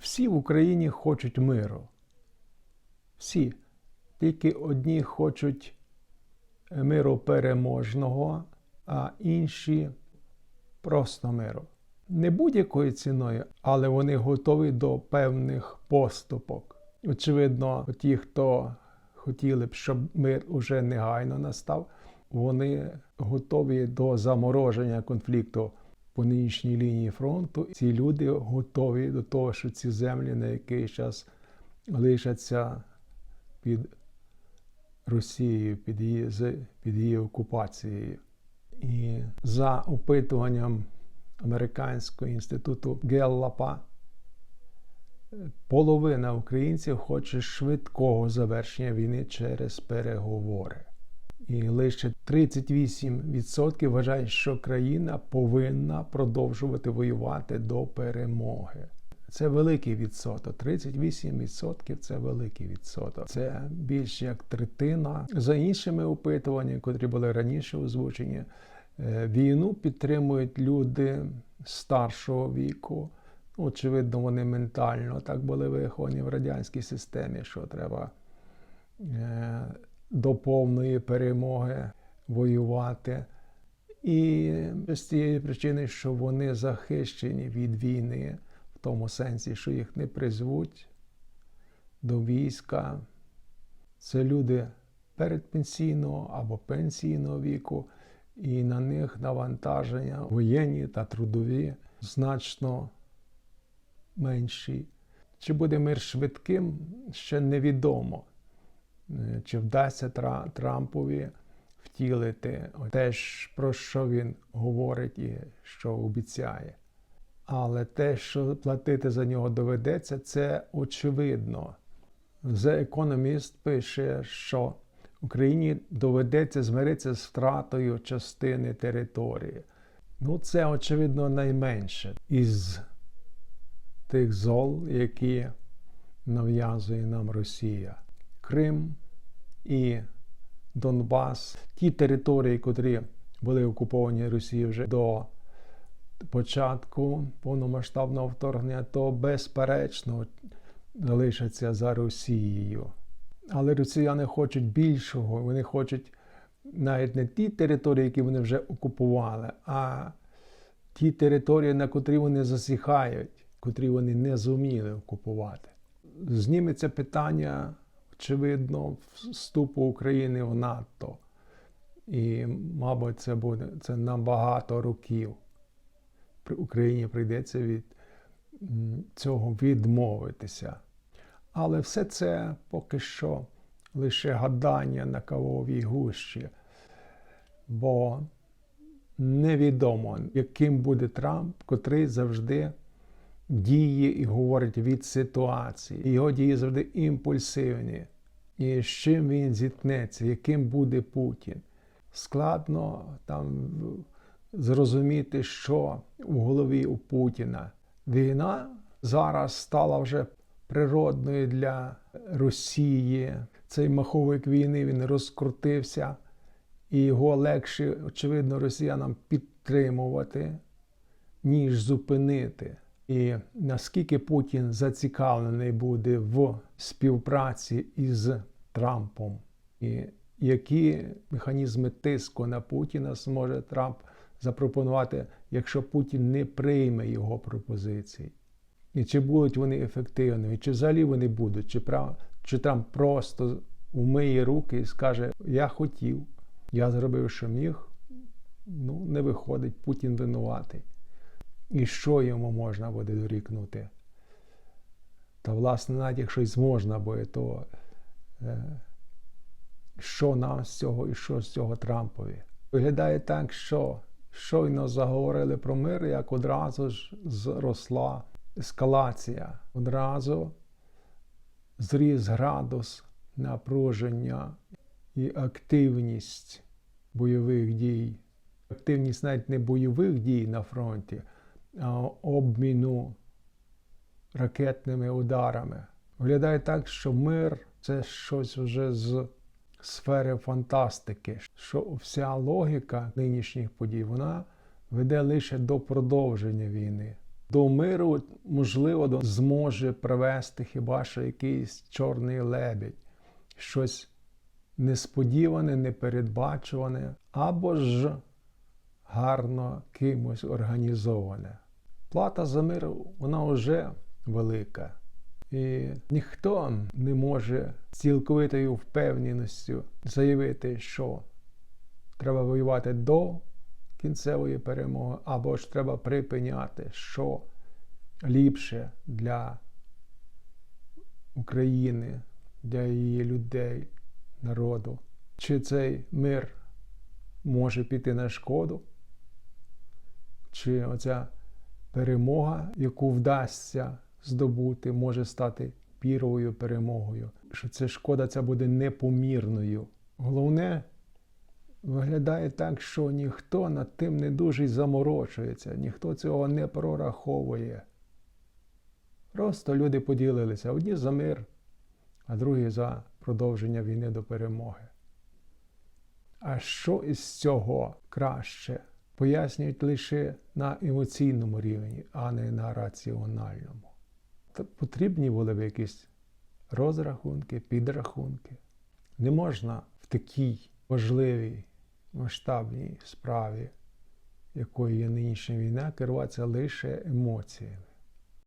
Всі в Україні хочуть миру. Всі. Тільки одні хочуть миру переможного, а інші просто миру. Не будь-якою ціною, але вони готові до певних поступок. Очевидно, ті, хто хотіли б, щоб мир уже негайно настав, вони готові до замороження конфлікту по нинішній лінії фронту. Ці люди готові до того, що ці землі на якийсь час лишаться під Росією, під її, під її окупацією. І за опитуванням Американського інституту Геллапа, половина українців хоче швидкого завершення війни через переговори. І лише 38% вважають, що країна повинна продовжувати воювати до перемоги. Це великий відсоток. 38% це великий відсоток. Це більш як третина. За іншими опитуваннями, котрі були раніше озвучені, е, війну підтримують люди старшого віку. Очевидно, вони ментально так були виховані в радянській системі, що треба е, до повної перемоги воювати. І з тієї причини, що вони захищені від війни, в тому сенсі, що їх не призвуть до війська. Це люди передпенсійного або пенсійного віку, і на них навантаження воєнні та трудові значно менші. Чи буде мир швидким, ще невідомо. Е, Чи вдасться Трампові втілити те, про що він говорить і що обіцяє. Але те, що платити за нього доведеться, це очевидно. The Economist пише, що Україні доведеться змиритися з втратою частини території. Ну, це, очевидно, найменше із тих зол, які нав'язує нам Росія. Крим і Донбас, ті території, котрі були окуповані Росією вже до початку повномасштабного вторгнення, то безперечно залишаться за Росією. Але росіяни хочуть більшого, вони хочуть навіть не ті території, які вони вже окупували, а ті території, на котрі вони засіхають, котрі вони не зуміли окупувати. Зніметься питання, очевидно, вступу України в НАТО. І, мабуть, це буде це на багато років. Україні прийдеться від цього відмовитися. Але все це поки що лише гадання на кавовій гущі, бо невідомо, яким буде Трамп, котрий завжди діє і говорить від ситуації. Його дії завжди імпульсивні. І з чим він зіткнеться, яким буде Путін. Складно там зрозуміти, що у голові у Путіна. Війна зараз стала вже природною для Росії. Цей маховик війни він розкрутився, і його легше, очевидно, росіянам підтримувати, ніж зупинити. І наскільки Путін зацікавлений буде в співпраці із Трампом, і які механізми тиску на Путіна зможе Трамп запропонувати, якщо Путін не прийме його пропозицій? І чи будуть вони ефективними, чи взагалі вони будуть, чи, прав... чи Трамп просто умиє руки і скаже: Я хотів, я зробив, що міг, ну не виходить, Путін винуватий. І що йому можна буде дорікнути? Та, власне, навіть якщо й зможна буде, то е, що нам з цього і що з цього Трампові? Виглядає так, що щойно заговорили про мир, як одразу ж зросла ескалація. Одразу зріс градус напруження і активність бойових дій. Активність навіть не бойових дій на фронті, обміну ракетними ударами. Виглядає так, що мир це щось вже з сфери фантастики, що вся логіка нинішніх подій вона веде лише до продовження війни. До миру, можливо, зможе привести хіба що якийсь чорний лебідь, щось несподіване, непередбачуване, або ж гарно кимось організоване. Плата за мир, вона вже велика. І ніхто не може цілковитою впевненістю заявити, що треба воювати до кінцевої перемоги, або ж треба припиняти, що ліпше для України, для її людей, народу. Чи цей мир може піти на шкоду? Чи оця перемога, яку вдасться здобути, може стати піровою перемогою? Що ця шкода ця буде непомірною. Головне, виглядає так, що ніхто над тим не дуже заморочується, ніхто цього не прораховує. Просто люди поділилися одні за мир, а другі за продовження війни до перемоги. А що із цього краще? Пояснюють лише на емоційному рівні, а не на раціональному. Потрібні були б якісь розрахунки, підрахунки. Не можна в такій важливій масштабній справі, якою є нинішня війна, керуватися лише емоціями.